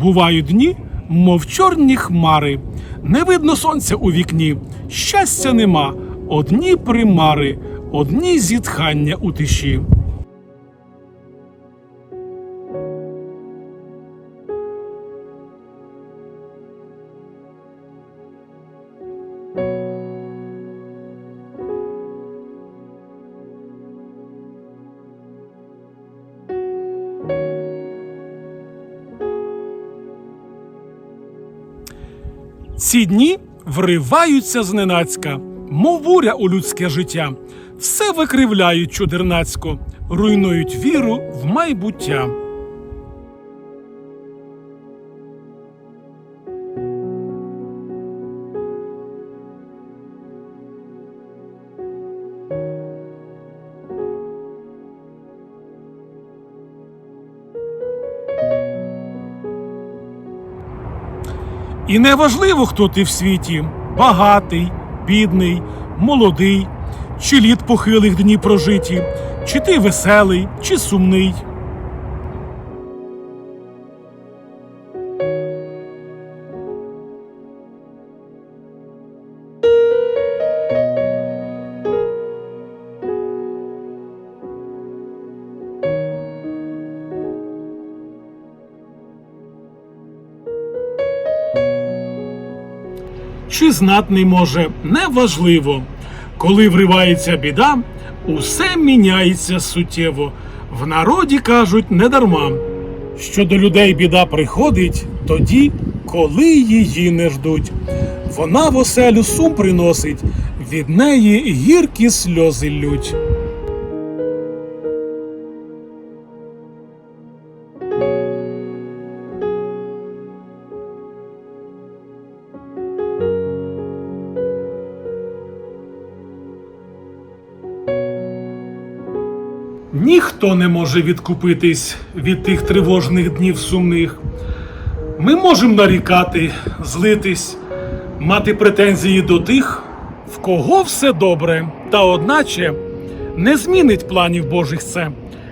Бувають дні, мов чорні хмари. Не видно сонця у вікні, щастя нема, одні примари, одні зітхання у тиші. Ці дні вриваються зненацька, мов буря у людське життя. Все викривляють чудернацько, руйнують віру в майбуття. І неважливо, хто ти в світі багатий, бідний, молодий, чи літ похилих дні прожиті, чи ти веселий, чи сумний. Чи знатний може, неважливо. Коли вривається біда, усе міняється суттєво. В народі кажуть недарма, що до людей біда приходить тоді, коли її не ждуть. Вона в оселю сум приносить, від неї гіркі сльози лють. Ніхто не може відкупитись від тих тривожних днів сумних. Ми можемо нарікати, злитись, мати претензії до тих, в кого все добре, та одначе не змінить планів Божих це,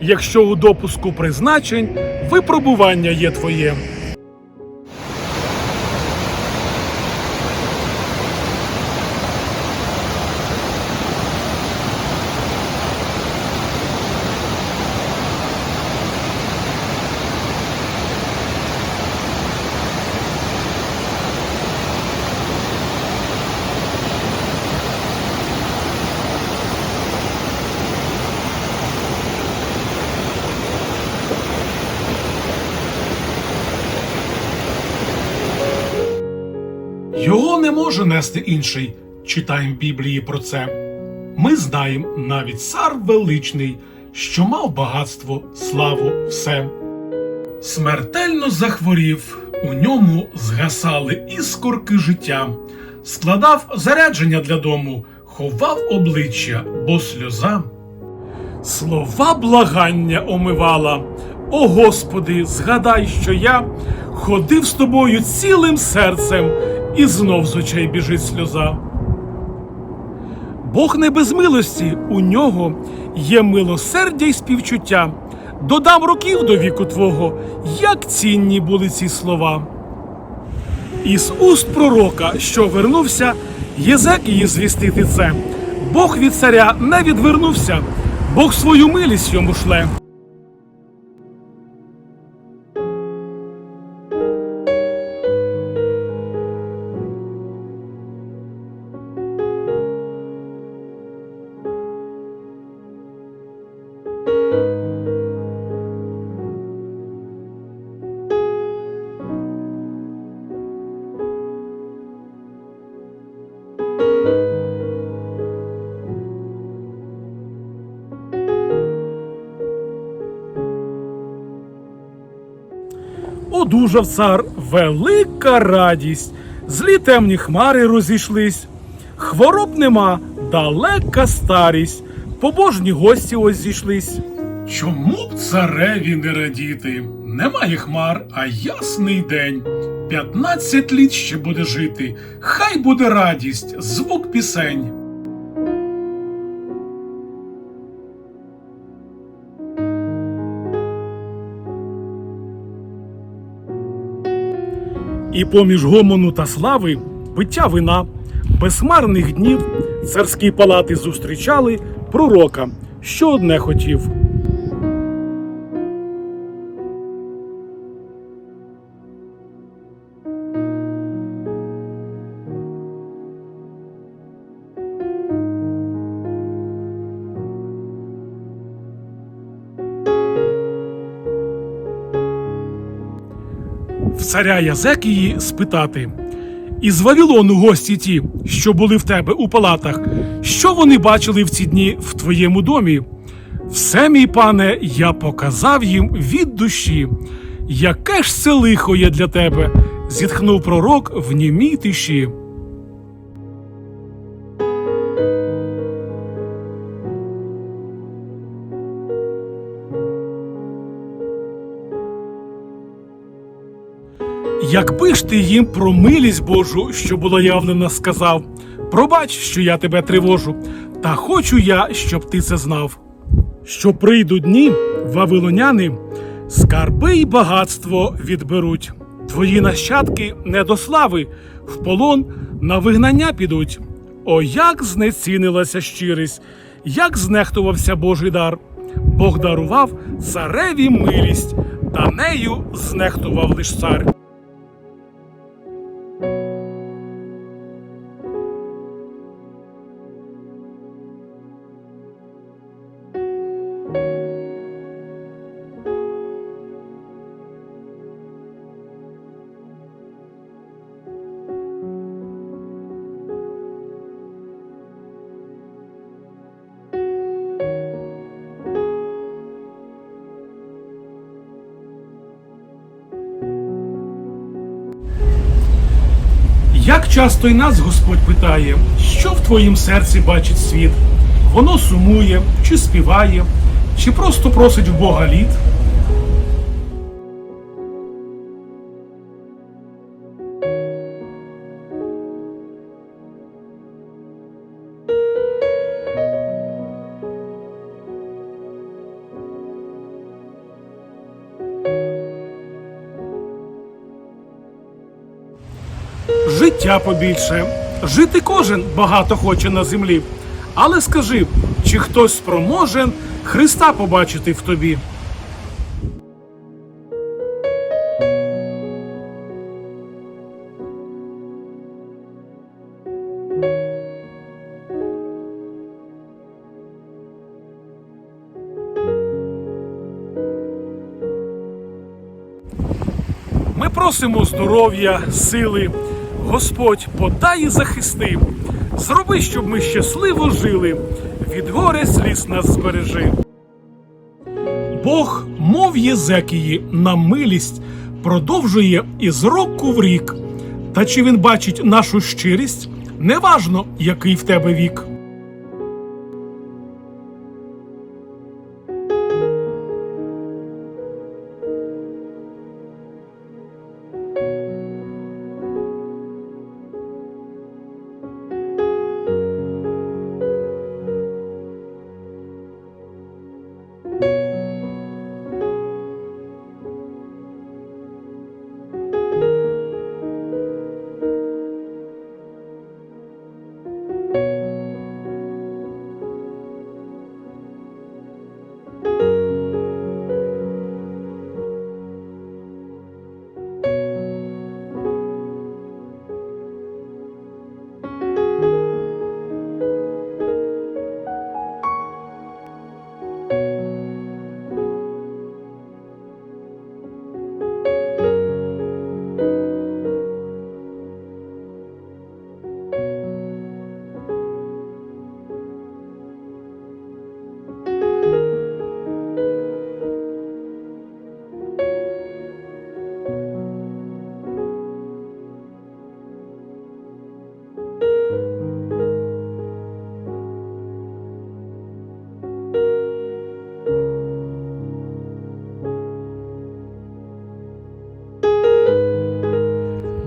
якщо у допуску призначень випробування є твоє. Не може нести інший. Читаємо Біблії про це. Ми знаємо навіть цар величний, що мав багатство, славу, все. Смертельно захворів, у ньому згасали іскорки життя, складав зарядження для дому, ховав обличчя, бо сльоза. Слова благання омивала. О Господи, згадай, що я ходив з тобою цілим серцем, і знов з очей біжить сльоза. Бог не без милості, у нього є милосердя й співчуття. Додам років до віку твого, як цінні були ці слова. Із уст пророка, що вернувся, Єзекії звістити це. Бог від царя не відвернувся, Бог свою милість йому шле. Одужав цар, велика радість, злі темні хмари розійшлись, хвороб нема, далека старість, побожні гості ось зійшлись. Чому б цареві не радіти? Немає хмар, а ясний день. П'ятнадцять літ ще буде жити, хай буде радість, звук пісень. І поміж гомону та слави пиття вина, безсмарних днів царські палати зустрічали пророка, що одне хотів. Царя Язекії спитати. Із Вавилону гості ті, що були в тебе у палатах, що вони бачили в ці дні в твоєму домі? Все, мій пане, я показав їм від душі. Яке ж це лихо є для тебе? зітхнув пророк в німій тиші. Якби ж ти їм про милість Божу, що була явлена, сказав, пробач, що я тебе тривожу, та хочу я, щоб ти це знав. Що прийдуть дні, вавилоняни, скарби й багатство відберуть. Твої нащадки не до слави, в полон на вигнання підуть. О, як знецінилася щирість, як знехтувався Божий дар. Бог дарував цареві милість, та нею знехтував лиш цар. Як часто й нас Господь питає, що в твоїм серці бачить світ? Воно сумує, чи співає, чи просто просить в Бога лід? Життя побільше. Жити кожен багато хоче на землі. Але скажи, чи хтось спроможен Христа побачити в тобі? Ми просимо здоров'я, сили. Господь, подай і захисти. Зроби, щоб ми щасливо жили. Від горя сліз нас збережи. Бог, мов Єзекії, на милість продовжує із року в рік. Та чи він бачить нашу щирість? Неважно, який в тебе вік.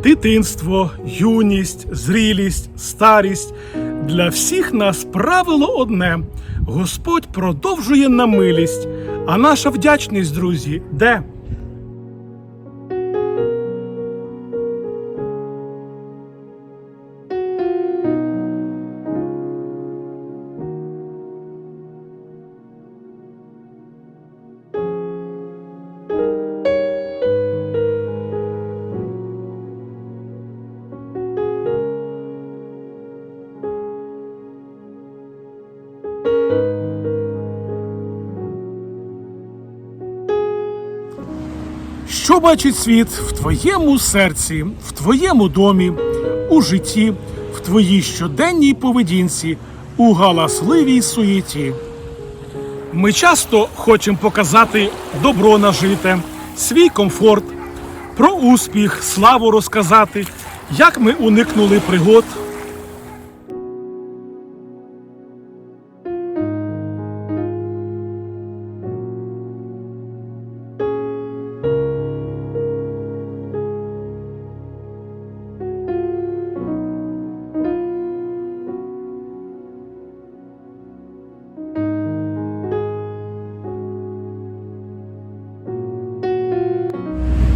Дитинство, юність, зрілість, старість. Для всіх нас правило одне: Господь продовжує на милість, а наша вдячність, друзі, де? Що бачить світ в твоєму серці, в твоєму домі, у житті, в твоїй щоденній поведінці, у галасливій суєті? Ми часто хочемо показати добро нажите, свій комфорт, про успіх, славу розказати, як ми уникнули пригод.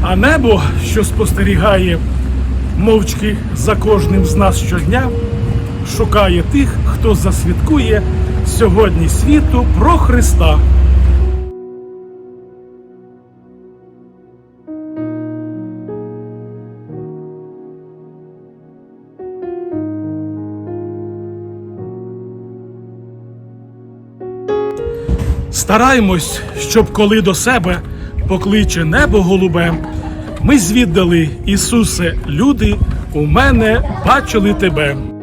А небо, що спостерігає мовчки за кожним з нас щодня, шукає тих, хто засвідкує сьогодні світу про Христа. Стараймось, щоб коли до себе покличе небо голубе, ми звіддали, Ісусе, люди, у мене бачили тебе.